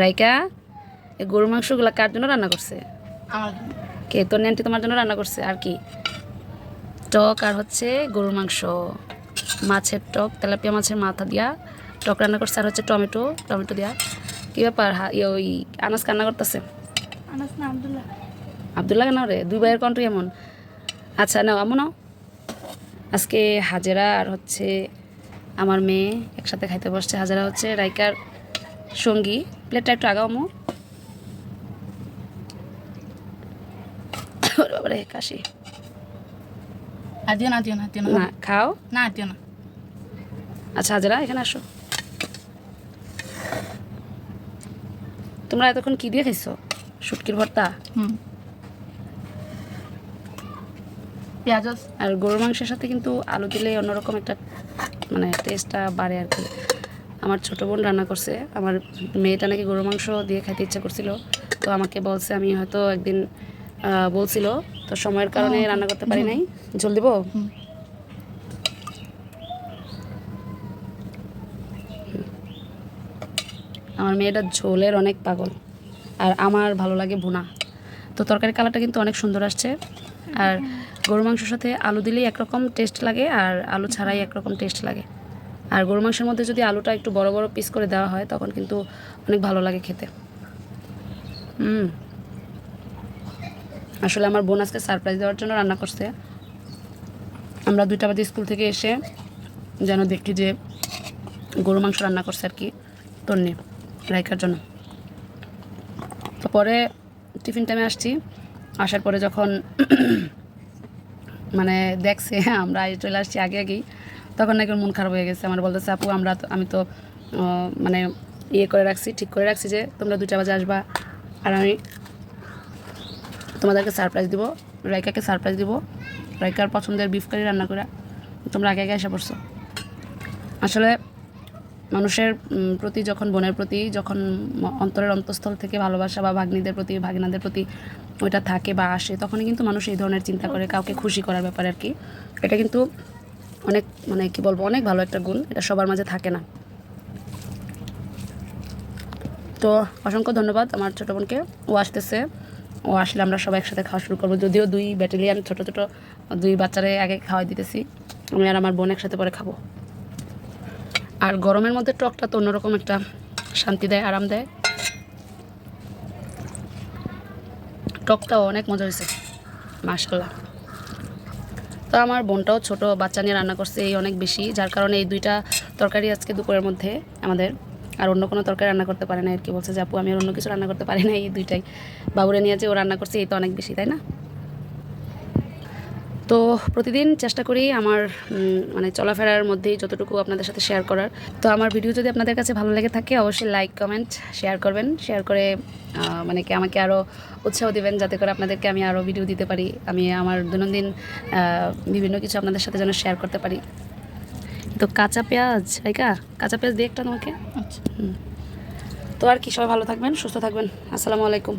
রাইকা এই গরুর মাংসগুলো কার জন্য রান্না করছে? আমার কে তোর নেন্টি তোমার জন্য রান্না করছে? আর কি? টক আর হচ্ছে গরুর মাংস। মাছের টক তেলাপিয়া মাছের মাথা দিয়া টক রান্না করছে আর হচ্ছে টমেটো টমেটো দিয়া। কি ব্যাপার? ইয়ে ওই আনাজ কান্না করতেছে? আনাস না আব্দুল্লাহ। আবদুল্লাহ কেন রে? দুই ভাইয়ের কণ্ঠ এমন। আচ্ছা নাও আমু নাও। আজকে হাজেরা আর হচ্ছে আমার মেয়ে একসাথে খাইতে বসছে। হাজেরা হচ্ছে রাইকার সঙ্গী। প্লেটটা একটু আগাও বাবারে কাশি। আর দিও না দিও না দিও না। না খাও। না দিও না। আচ্ছা হাজেরা এখানে আসো। তোমরা এতক্ষণ কি দিয়ে খাইছো? শুটকির ভর্তা? হুম। পেঁয়াজ আর গরুর মাংসের সাথে কিন্তু আলু দিলে অন্যরকম একটা মানে টেস্টটা বাড়ে আর কি। আমার ছোটো বোন রান্না করছে। আমার মেয়েটা নাকি গরুর মাংস দিয়ে খাইতে ইচ্ছা করছিল। তো আমাকে বলছে আমি হয়তো একদিন বলছিল। তো সময়ের কারণে রান্না করতে পারি নাই। জল দিব? আমার মেয়েটা ঝোলের অনেক পাগল। আর আমার ভালো লাগে ভুনা। তো তরকারি কালারটা কিন্তু অনেক সুন্দর আসছে। আর গরু মাংসের সাথে আলু দিলেই একরকম টেস্ট লাগে আর আলু ছাড়াই একরকম টেস্ট লাগে। আর গরু মাংসের মধ্যে যদি আলুটা একটু বড় বড় পিস করে দেওয়া হয়, তখন কিন্তু অনেক ভালো লাগে খেতে। হুম আসলে আমার বোন আজকে সারপ্রাইজ দেওয়ার জন্য রান্না করছে। আমরা দুইটা বাজে স্কুল থেকে এসে যেন দেখি যে গরু মাংস রান্না করছে আর কি তন্নি, রাইকার জন্য। তো পরে টিফিন টাইমে আসছি। আসার পরে যখন মানে দেখছে, আমরা চলে আসছি আগে আগেই। তখন নাকি মন খারাপ হয়ে গেছে। আমার বলতেছে, আপু, আমরা আমি তো মানে ইয়ে করে রাখছি, ঠিক করে রাখছি যে তোমরা দুটা বাজে আসবা। আর আমি তোমাদেরকে সারপ্রাইজ দিব, রাইকাকে সারপ্রাইজ দিব। রাইকার পছন্দের বিফ কারি রান্না করে, তোমরা আগে আগে এসে পড়ছো। আসলে মানুষের প্রতি যখন বোনের প্রতি, যখন অন্তরের অন্তঃস্থল থেকে ভালোবাসা বা ভাগ্নিদের প্রতি, ভাগিনাদের প্রতি ওইটা থাকে বা আসে, তখনই কিন্তু মানুষ এই ধরনের চিন্তা করে, কাউকে খুশি করার ব্যাপারে আর কি। এটা কিন্তু অনেক মানে কি বলব, অনেক ভালো একটা গুণ, এটা সবার মাঝে থাকে না। তো অসংখ্য ধন্যবাদ আমার ছোটো বোনকে। ও আসতেছে, ও আসলে আমরা সবাই একসাথে খাওয়া শুরু করব। যদিও দুই ব্যাটালিয়ান, ছোটো ছোটো, দুই বাচ্চারে আগে খাওয়াই দিতেছি। আমি আর আমার বোন একসাথে পরে খাব। আর গরমের মধ্যে টকটা তো অন্যরকম একটা শান্তি দেয়, আরাম দেয়। টকটাও অনেক মজা হয়েছে মার্শাল্লাহ তো আমার বোনটাও ছোট, বাচ্চা নিয়ে রান্না করছে এই অনেক বেশি, যার কারণে এই দুইটা তরকারি আজকে দুপুরের মধ্যে আমাদের। আর অন্য কোনো তরকারি রান্না করতে পারে না আর কি, বলছে যে আপু, আমি আর অন্য কিছু রান্না করতে পারি না এই দুইটাই। বাবুরে নিয়ে যে ও রান্না করছে, এই তো অনেক বেশি, তাই না? তো প্রতিদিন চেষ্টা করি আমার মানে চলাফেরার মধ্যেই যতটুকু আপনাদের সাথে শেয়ার করার। তো আমার ভিডিও যদি আপনাদের কাছে ভালো লেগে থাকে অবশ্যই লাইক কমেন্ট শেয়ার করবেন। শেয়ার করে মানে কি আমাকে আরও উৎসাহ দেবেন যাতে করে আপনাদেরকে আমি আরও ভিডিও দিতে পারি। আমি আমার দৈনন্দিন বিভিন্ন কিছু আপনাদের সাথে যেন শেয়ার করতে পারি। তো কাঁচা পেঁয়াজ রাইকা কাঁচা পেঁয়াজ দিয়ে একটা তোমাকে আচ্ছা। তো আর কি সবাই ভালো থাকবেন সুস্থ থাকবেন। আসসালামু আলাইকুম।